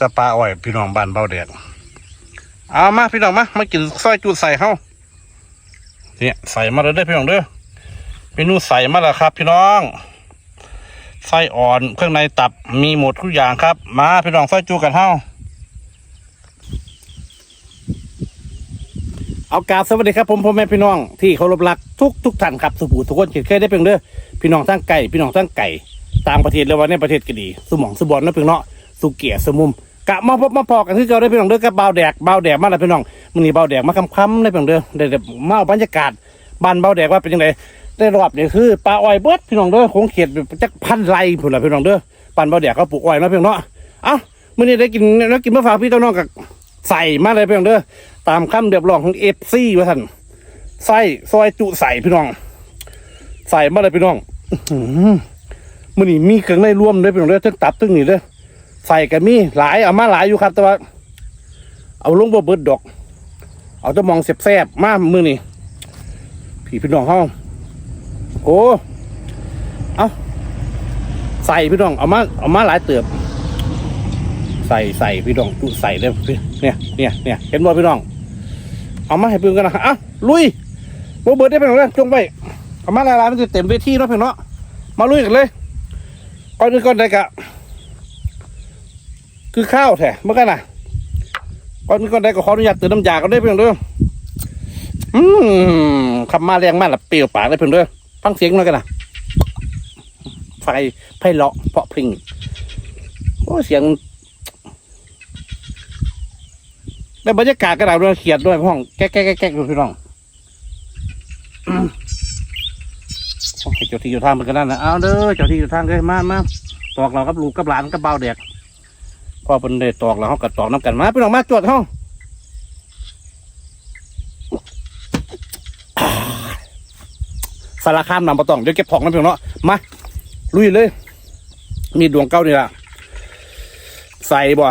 ตะปลาอ้อยพี่น้องบ้านเบาแดดเอามาพี่น้องมามากินซอยจูดใส่เฮาเนี่ยใส่มาเลยเด้อพี่น้องเด้อเมนูใส่มาแล้วครับ พี่น้องไส้อ่อนเครื่องในตับมีหมดทุกอย่างครับ มาพี่น้องซอยจูกันเฮาเอากาบสวัสดีครับผมพ่อแม่พี่น้องที่เคารพรักทุกทุกท่านครับสุภูทุกคนเเคยได้เพียงเด้อพี่น้องทั้งไก่พี่น้องทั้งไก่ต่างประเทศหรือว่าในประเทศก็ดี สมองสมบอลนะพี่น้อง สุเกียรติสมุมกะมาพบมาพอกันที่เราได้พี่น้องเด้อกับเบาแดกเบาแดกมาแล้วพี่น้องมันนี่เบาแดกมาค้ำๆได้พี่น้องเด้อได้ได้มาเอาบรรยากาศบ้านเบาแดกว่าเป็นยังไงได้รอบนี่คือปลาอ้อยเบิดพี่น้องเด้อคงเขียดจักพันไรพุ่นละพี่น้องเด้อบ้านเบาแดกเขาปลูกอ้อยเนาะพี่น้องเนาะเอ้ามื้อนี้ได้กินแล้วกินมาฝากพี่น้องกับใส่มาเลยพี่น้องเด้อตามคำเรียบร้องของเอฟซีว่าท่านใส่ซอยจุใส่พี่น้อง ใส่มาเลยพี่น้องมันนี่มีเครื่องในร่วมด้วยพี่น้องเด้อทั้งตับทั้งนี่เด้อ ใส่กันมีหลายเอามาหลายอยู่ครับ แต่ว่า เอาลงบ่เบิดดอก เอาจะมองแซ่บๆมามือนี่พี่พี่น้องเฮาโอ้เอาใส่พี่น้องเอามาเอามาหลายเติบ ใส่ใส่พี่น้องจุใส่เลยพี่เนี่ยเนี่ยเนี่ยเห็นบ่พี่น้อง เอามาให้เพิ่นกันนะเอ้าลุยบ่เบิดได้พี่น้องเด้อจงไว้เอามาหลายๆมันจะเต็มเวทีเนาะพี่น้องเนาะมาลุยกันเลยก่อนอื่นก่อนใดกะ คือข้าวแท้เมื่อกันน่ะก่อนก่อนใดก็ขออนุญาตเตือนน้ำยากันได้เพียงเด้ออืมคำมาแรงมากละเปรี้ยวปากได้เพียงเด้อฟังเสียงหน่อยกันนะไฟไพเราะเพาะพริ้งโอ้เสียงได้บรรยากาศกระดาษด้วยเขียดด้วยห้องแก๊กแก๊กแก๊กแก๊กดูพี่น้องอืมให้เจ้าที่เจ้าทางมันกันนั่นนะเอาเด้อเจ้าที่เจ้าทางเลยมามาตอกเรากับลูกกับหลานกับเบาวแดก พอเป็นได้ตอกเราเขาก็ตอกน้ำกันมาพี่น้องมาจวดห้องสารคามนำมาตองเดี๋ยวเก็บของนะพี่องเนาะมาลุยเลย มีดวงเก้านี่ละใส่บ่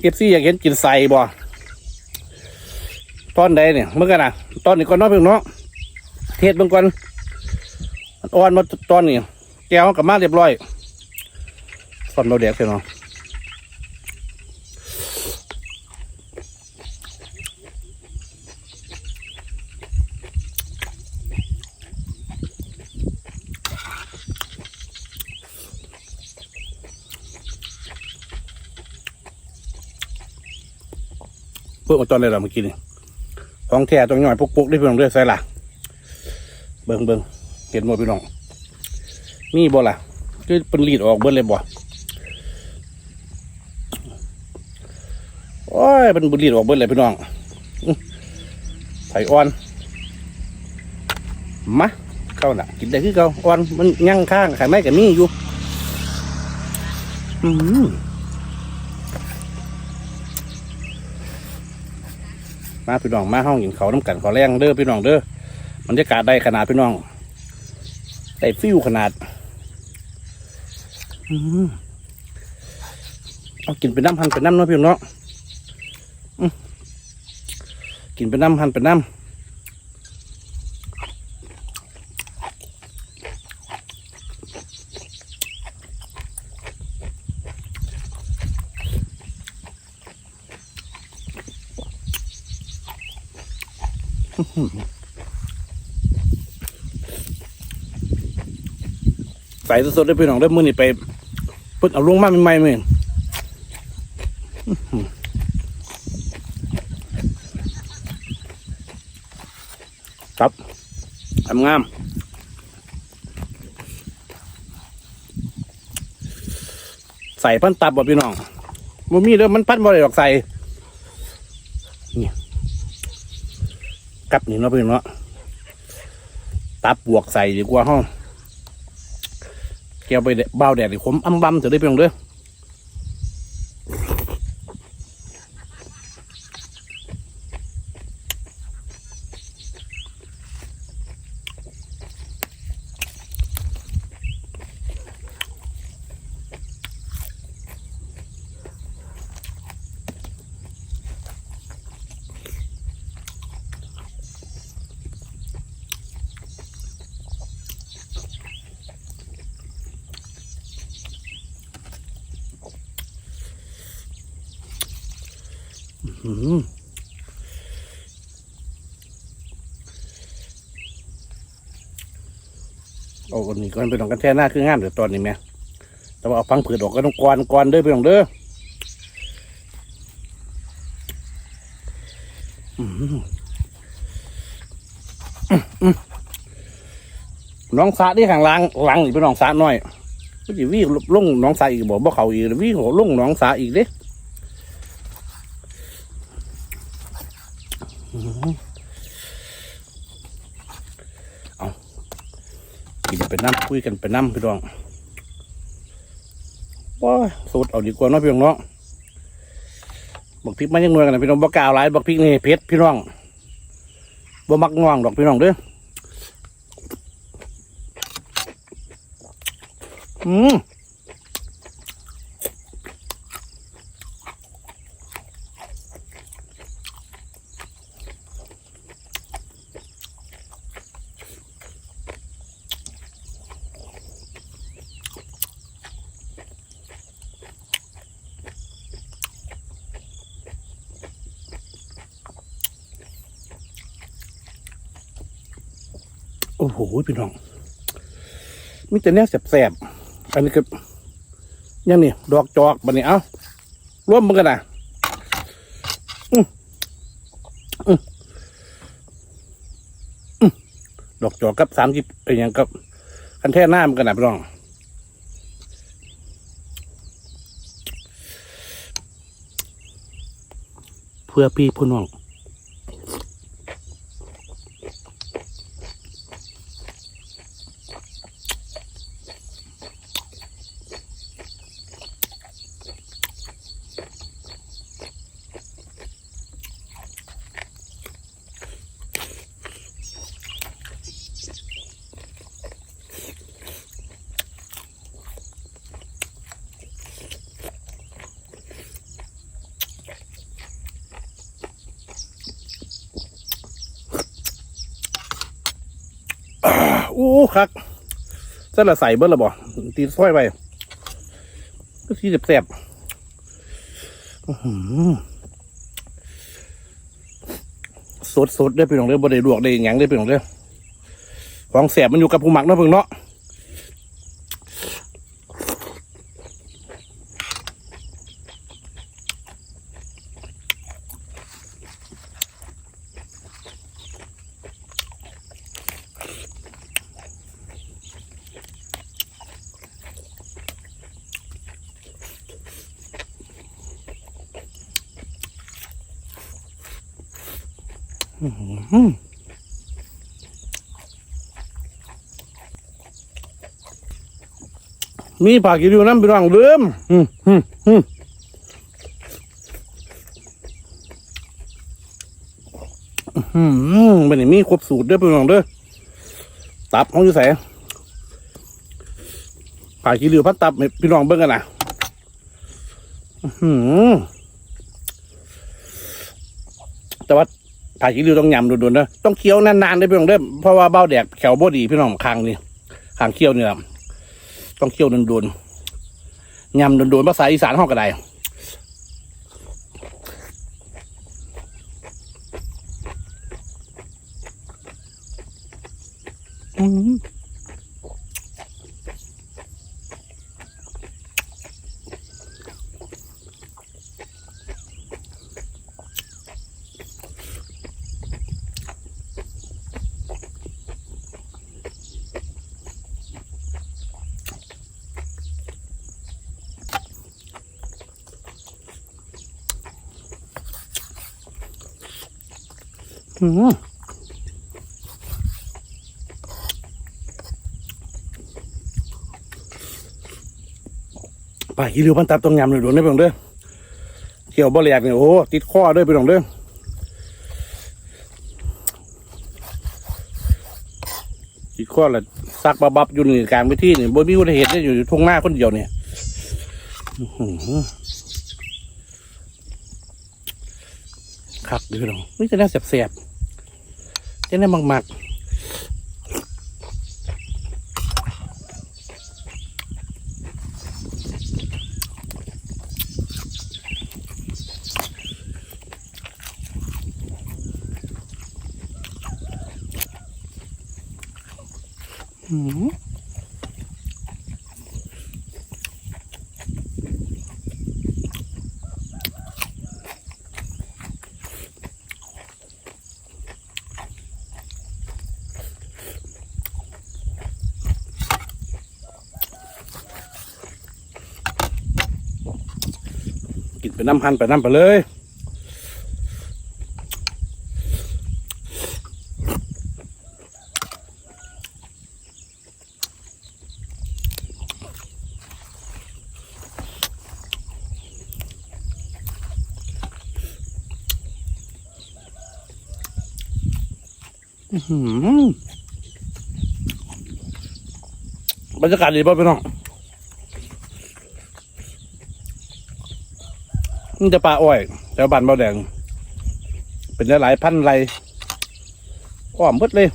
เอฟซีอยากเห็นกินใส่บ่ตอนใดเนี่ยเมื่อกันนะตอนนี้ก่อนเนาะพี่องเนาะเทศเบิ่งก่อนมันอ่อนมาตอนนี้แก้วกับมาเรียบร้อยสอนเราเด็กเสียเนาะ เพื่อมาตอนอะไรเราเมื่อกี้นี่ของแท้ตรงหน่อยปุกๆได้เพียงเรื่อยใส่ละเบิ่งเบิ่งเห็นบ่พี่น้อง มีบ่ล่ะคือเป็นรีดออกเบิ้เลยบ่โอ้ยเป็นบุรีดออกเบิ้เลยพี่น้องอือไผ่อ่อน มา เข้าน่ะ กินได้คือเก่าอ่อน มันยั่งข้างไข่ไม้กับมีอยู่ อืม มาพี่น้องมาห้องกินเขาน้ำกันขอแรงเด้อพี่น้องเด้อบรรยากาศได้ขนาดพี่น้องได้ฟิวขนาดอืมเอากินเป็นน้ำพันเป็นน้ำเนาะพี่น้องกินเป็นน้ำพันเป็นน้ำ ใส่สดๆได้พี่น้องได้มือนี่ไปเพิ่นเอาลงมาใหม่ๆมืออื้อหือครับทำงามใส่พันตับบ่พี่น้องบ่มีเด้อมันพันบ่ได้ดอกใส่ กับนี่เนาะพี่องเนาะตับบวกใส่ดีกว่าห้องแกวไปเดเบาแดดดิขมอ้ำบำจะได้เพียงเด้อ อื้อหือโอ้คนนี้ก่อนไปลองกันแท่หน้าคืองามเดี๋ยวตอนนี้แม่แต่ว่าเอาฟังผืดออกก็ต้องกวนกวนเด้อไปลองเด้ออื้อหืออื้อน้องสาที่ข้างล่างหลังนี่เป็นน้องสาหน้อยก็จะวิ่งลงน้องสาอีกบอกบ่เขาอีกวิ่งลงน้องสาอีกเด้ กินไปน้ำคุยกันไปน้ำพี่น้องว้าสูตรเอาดีกว่าเนาะพี่น้องเนาะบักพริกมันยังนวลกันนะพี่น้องบักกาวหลายบักพริกนี่เผ็ดพี่น้องบ่มักง่วงดอกพี่น้องเด้ออืม อ้โหพี่น้องมีแต่เนี้ยแสบๆอันนี้ก็ยังนี่ดอกจอกบันนี้เอ้าร่วมมือกันนะดอกจอกกับสามสิบไอ้หยังกับคันแท่หน้ามันกันนะพี่น้องเพื่อพี่พี่น้อง อู้ คักเส้นละใส่เบิ้ลละบ่ตีซ้อยไปก็สีแสบสดสดได้อพี่น้องเด้อบ่ได้ลวกได้หยังได้อพี่น้องเด้อของแสบมันอยู่กับผู้หมักเนาะเพิ่งเนาะ มีผักกินอยู่น้ำพี่น้องเดิมอืมอืมอืมอืมเป็นอย่างมีครบสูตรเด้อพี่น้องเด้อตับของอยู่ใส่ผักกินอยู่พัดตับให้พี่น้องเบิ่งกันนะอื้อหือแต่ว่าผักขี้ริ้วต้องยำโดนๆนะต้องเคี้ยวนานๆได้พี่น้องเด้อเพราะว่าเบ้าแดกแขวบ่ดีพี่น้องคางนี่คางเคี้ยวเนี่ย ต้องเคี่ยวโดนๆยำโดนๆภาษาอีสานห้องกระไดอืม อืมปลาขี้ริ้วพันตับต้องยำโดนๆได้พี่น้องเด้อเคี้ยวบ่แหลกเนี่ยโอ้ติดคอด้วยพี่น้องเด้ออีกข้อละซักบับบับอยู่นี่กลางไปที่นี่บ่มีอุบัติเหตุได้อยู่ทุ่งหน้าคนเดียวเนี่ยอื้อหือครับเดี๋ยวพี่น้องนี่จะได้แสบๆ จะได้หมักหมัก อืมกิน ไปน้ำพันไปน้ำไปเลยบรรยากาศดีป่ะพี่น้อง นี่จะปลาอ้อยแถวบ้านเบาแดง เป็นหลายพันไรอ้อมเบิดเลย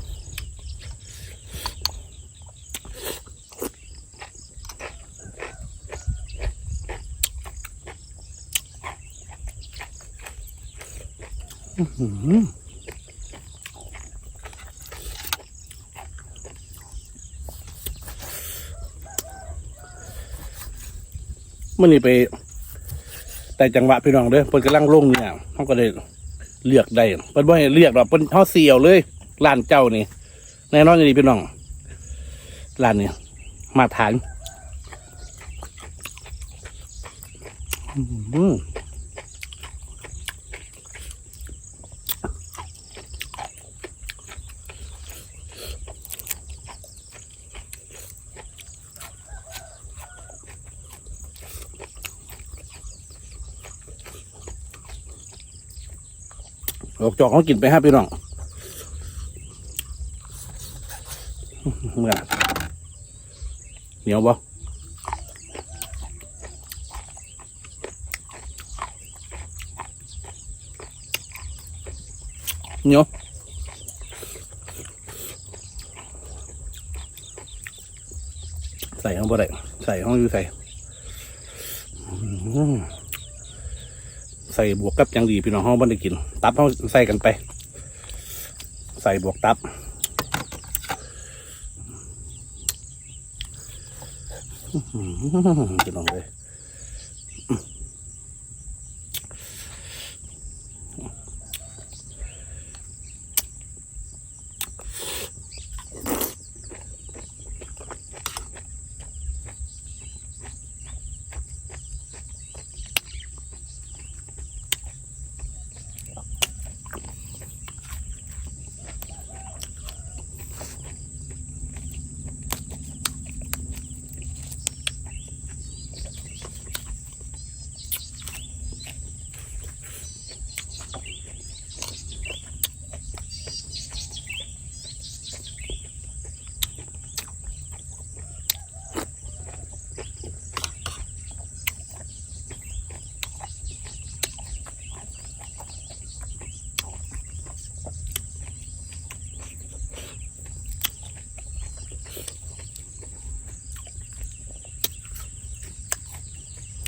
มื่อนี้ไป แต่จังหวะพี่น้องเด้อเพิ่นกำลังลงเนี่ยเขาก็เลยเลือกได้เพิ่นบ่ให้เลือกหรอกเพิ่นเฮาเสียวเลยร้านเจ้านี่แน่นอนอย่างนี้พี่น้องร้านนี้มาทานอืม หืออกจอกเขากินไปฮะพี่น้องเมื่อเหนียวบ่เหนียวใส่ห้องบ่ได้ใส่ห้องอยู่ใส่ ใส่บวกกับยังดีพี่น้องห้องบ้านได้กิน ตับเขาใส่กันไป ใส่บวกตับ พี่น้องเลย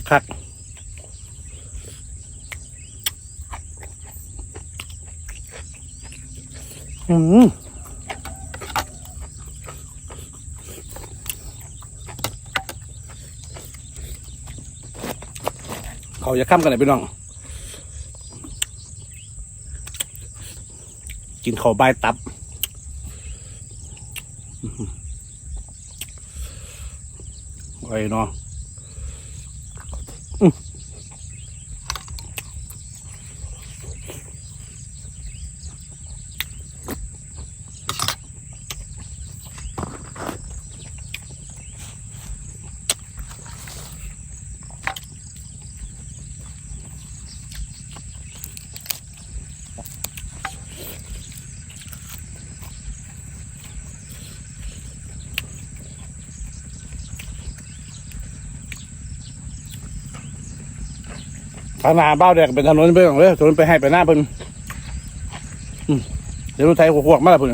คักอืมเขาจะค้ำกันไหนพี่น้อง กินเขาวบตับอื้อหือไอ้เนาะ ทางหนาบ้าแดกเป็นถนนไปของเลยถนนไปให้ไปหน้าเพิ่นอืมเดี๋ยวรถไทยขวกๆมาล้วเพิ่น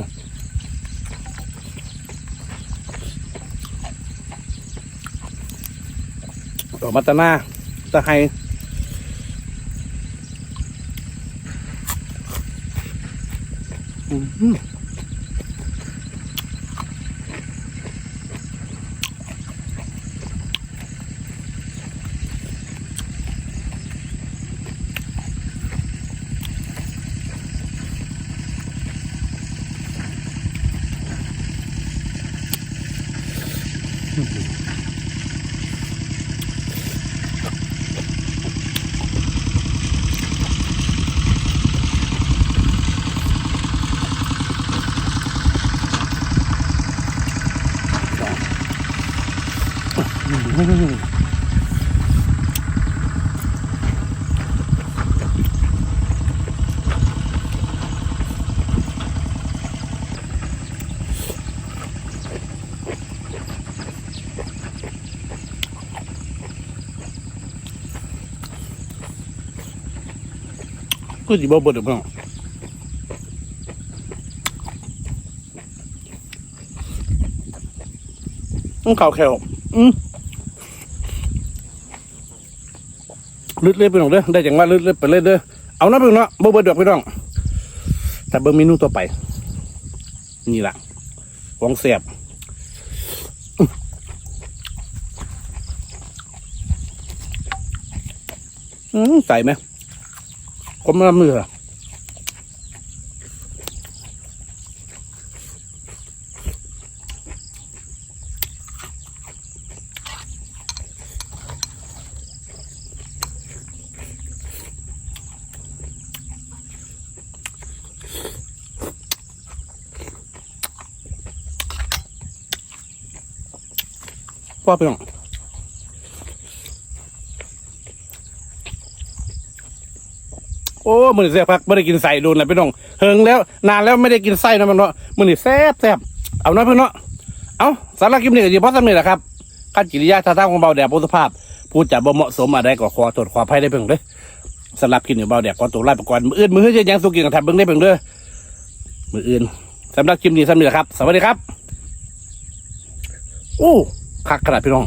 ออกมาตะหน้าตะไฮอืม simply. ก็จีบเบิดเดี๋ยวพี่น้องต้องเข่าแขวอืมลึดเลยไปหน่องเด้อได้จังว่าลึดเลยไปเลยเด้อเอานะพี่น้องเนาะบ่เบิดดอกพี่น้องแต่เบิ่งเมนูต่อไป นี่ล่ะของเสียบอืมใส่ไหม ผมมามือเหร อพ่อพี่น้องโอ้มือนเสียพักไม่ได้กินไส้โดนเลยพี่น้องเฮิงแล้ว นานแล้วไม่ได้กินไส้นะมันเนาะมือนี้แซ่บแซ่บเอานะพี่น้องเอาสาระคลิปนี้ก็อยู่พราะสำเร็จแหละครับขั้นกิริยาท่าทางของเบาแดดโพสภาพพูดจาบ่เหมาะสมอะไรก็ขอตรวจขออภัยได้เพิ่งเด้อสำหรับกินอยู่เบาแดดก่อนตัวไล่ประกอบมืออื่นมือเฮือจะยังสุกินกันทับเบิ่งได้เพิ่งเด้อมืออื่นสำหรับคลิปนี้สำเร็จครับ สวัสดีครับ โอ้คักขนาดพี่น้อง